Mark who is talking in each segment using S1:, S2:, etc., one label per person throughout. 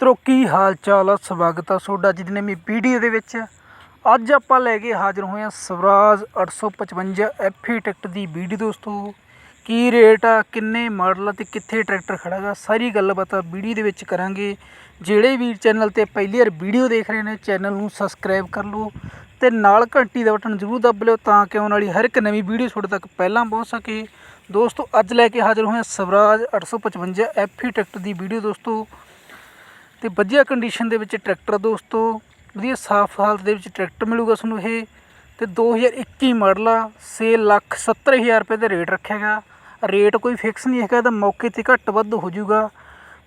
S1: ਮਿੱਤਰੋ ਕੀ ਹਾਲ ਚਾਲ ਆ, ਸਵਾਗਤ ਆ ਤੁਹਾਡਾ ਅੱਜ ਦੀ ਨਵੀਂ ਵੀਡੀਓ ਦੇ ਵਿੱਚ। ਅੱਜ ਆਪਾਂ ਲੈ ਕੇ ਹਾਜ਼ਰ ਹੋਏ ਆ ਸਵਰਾਜ 855 ਐਫਈ ਟਰੈਕਟਰ ਦੀ ਵੀਡੀਓ ਦੋਸਤੋ। ਕੀ ਰੇਟ ਆ, ਕਿੰਨੇ ਮਾਡਲ ਆ ਤੇ ਕਿੱਥੇ ਟਰੈਕਟਰ ਖੜਾ ਗਾ, ਸਾਰੀ ਗੱਲਬਾਤ ਵੀਡੀਓ ਦੇ ਵਿੱਚ ਕਰਾਂਗੇ। ਜਿਹੜੇ ਵੀ ਚੈਨਲ ਤੇ ਪਹਿਲੀ ਵਾਰ ਵੀਡੀਓ ਦੇਖ ਰਹੇ ਨੇ, ਚੈਨਲ ਨੂੰ ਸਬਸਕ੍ਰਾਈਬ ਕਰ ਲਓ ਤੇ ਨਾਲ ਘੰਟੀ ਦਾ ਬਟਨ ਜ਼ਰੂਰ ਦੱਬ ਲਿਓ ਤਾਂ ਕਿ ਆਉਣ ਵਾਲੀ ਹਰ ਇੱਕ ਨਵੀਂ ਵੀਡੀਓ ਤੁਹਾਡੇ ਤੱਕ ਪਹਿਲਾਂ ਪਹੁੰਚ ਸਕੇ। ਦੋਸਤੋ, ਅੱਜ ਲੈ ਕੇ ਹਾਜ਼ਰ ਹੋਏ ਆ ਸਵਰਾਜ 855 ਐਫਈ ਟਰੈਕਟਰ ਦੀ ਵੀਡੀਓ ਦੋਸਤੋ। ਤੇ ਵਧੀਆ ਕੰਡੀਸ਼ਨ ਦੇ ਵਿੱਚ ਟਰੈਕਟਰ ਦੋਸਤੋ। ਵਧੀਆ ਸਾਫ਼ ਹਾਲਤ ਦੇ ਵਿੱਚ ਟਰੈਕਟਰ ਮਿਲੂਗਾ ਤੁਹਾਨੂੰ ਇਹ। ਤੇ 2021 ਮਾਡਲ ਆ 6 ਲੱਖ 70 ਹਜ਼ਾਰ ਰੁਪਏ ਦਾ ਰੇਟ ਰੱਖਿਆ ਗਾ ਰੇਟ ਕੋਈ ਫਿਕਸ ਨਹੀਂ ਹੈਗਾ ਇਹਦਾ ਮੌਕੇ ਤੇ ਘੱਟ ਵੱਧ ਹੋ ਜਾਊਗਾ।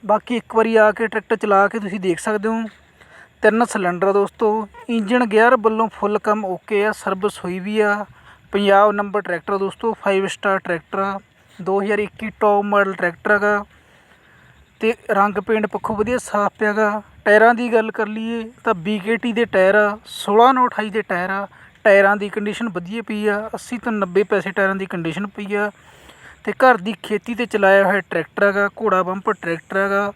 S1: ਬਾਕੀ ਇੱਕ ਵਾਰੀ ਆ ਕੇ ਟਰੈਕਟਰ ਚਲਾ ਕੇ ਤੁਸੀਂ ਦੇਖ ਸਕਦੇ ਹੋ। ਤਿੰਨ ਸਿਲੰਡਰ ਦੋਸਤੋ ਇੰਜਨ ਗੇਅਰ ਵੱਲੋਂ ਫੁੱਲ ਕੰਮ ਓਕੇ ਆ ਸਰਵਿਸ ਹੋਈ ਵੀ ਆ। ਪੰਜਾਬ ਨੰਬਰ ਟਰੈਕਟਰ ਦੋਸਤੋ 5 ਸਟਾਰ ਟਰੈਕਟਰ ਆ। 2021 ਟੌਪ ਮਾਡਲ ਟਰੈਕਟਰ ਹੈਗਾ। ਅਤੇ ਰੰਗ ਪੇਂਟ ਪੱਖੋਂ ਵਧੀਆ ਸਾਫ਼ ਪਿਆ ਗਾ। ਟਾਇਰਾਂ ਦੀ ਗੱਲ ਕਰ ਲਈਏ ਤਾਂ ਬੀ ਕੇ ਟੀ ਦੇ ਟਾਇਰ ਆ 16 ਨੌ 28 ਦੇ ਟਾਇਰ ਆ, ਟਾਇਰਾਂ ਦੀ ਕੰਡੀਸ਼ਨ ਵਧੀਆ ਪਈ ਆ 80 ਤੋਂ 90 ਪੈਸੇ ਟਾਇਰਾਂ ਦੀ ਕੰਡੀਸ਼ਨ ਪਈ ਆ। ਅਤੇ ਘਰ ਦੀ ਖੇਤੀ ਤੇ ਚਲਾਇਆ ਹੋਇਆ ਟਰੈਕਟਰ ਹੈਗਾ, ਘੋੜਾ ਬੰਪਰ ਟਰੈਕਟਰ ਹੈਗਾ,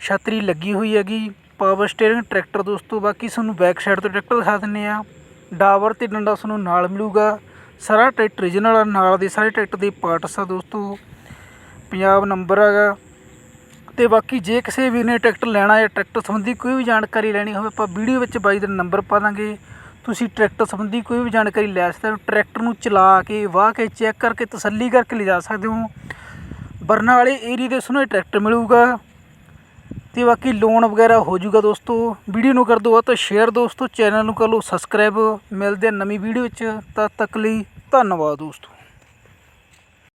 S1: ਛਤਰੀ ਲੱਗੀ ਹੋਈ ਹੈਗੀ ਪਾਵਰ ਸਟੀਅਰਿੰਗ ਟਰੈਕਟਰ ਦੋਸਤੋ, ਬਾਕੀ ਤੁਹਾਨੂੰ ਬੈਕ ਸਾਈਡ ਤੋਂ ਟਰੈਕਟਰ ਦਿਖਾ ਦਿੰਨੇ ਆ। ਡਾਵਰ ਤੇ ਡੰਡਾ ਤੁਹਾਨੂੰ ਨਾਲ ਮਿਲੂਗਾ। ਸਾਰਾ ਟਰੈਕਟਰ ਰੀਜਨਲ ਆ, ਨਾਲ ਦੇ ਸਾਰੇ ਟਰੈਕਟਰ ਦੇ ਪਾਰਟਸ ਆ ਦੋਸਤੋ। ਪੰਜਾਬ ਨੰਬਰ ਹੈਗਾ। ਤੇ ਬਾਕੀ ਜੇ ਕਿਸੇ ਵੀ ਨੇ ਟਰੈਕਟਰ ਲੈਣਾ ਜਾਂ ਟਰੈਕਟਰ ਸੰਬੰਧੀ ਕੋਈ ਵੀ ਜਾਣਕਾਰੀ ਲੈਣੀ ਹੋਵੇ, ਆਪਾਂ ਵੀਡੀਓ ਵਿੱਚ ਬਾਈ ਦਾ ਨੰਬਰ ਪਾ ਦਾਂਗੇ। ਤੁਸੀਂ ਟਰੈਕਟਰ ਸੰਬੰਧੀ ਕੋਈ ਵੀ ਜਾਣਕਾਰੀ ਲੈ ਸਕਦੇ ਹੋ। ਟਰੈਕਟਰ ਨੂੰ ਚਲਾ ਕੇ, ਵਾਹ ਕੇ ਚੈੱਕ ਕਰਕੇ, ਤਸੱਲੀ ਕਰਕੇ ਲਿਜਾ ਸਕਦੇ ਹੋ। ਬਰਨਾਲੇ ਏਰੀਆ ਦੇ ਸੁਣੇ ਟਰੈਕਟਰ ਮਿਲੂਗਾ। ਤੇ ਬਾਕੀ ਲੋਨ ਵਗੈਰਾ ਹੋ ਜਾਊਗਾ ਦੋਸਤੋ। ਵੀਡੀਓ ਨੂੰ ਕਰ ਦਿਓ ਵੱਧ ਤੋਂ ਸ਼ੇਅਰ ਦੋਸਤੋ। ਚੈਨਲ ਨੂੰ ਕਰ ਲਓ ਸਬਸਕ੍ਰਾਈਬ। ਮਿਲਦੇ ਆ ਨਵੀਂ ਵੀਡੀਓ ਵਿੱਚ। ਤਦ ਤੱਕ ਲਈ ਧੰਨਵਾਦ ਦੋਸਤੋ।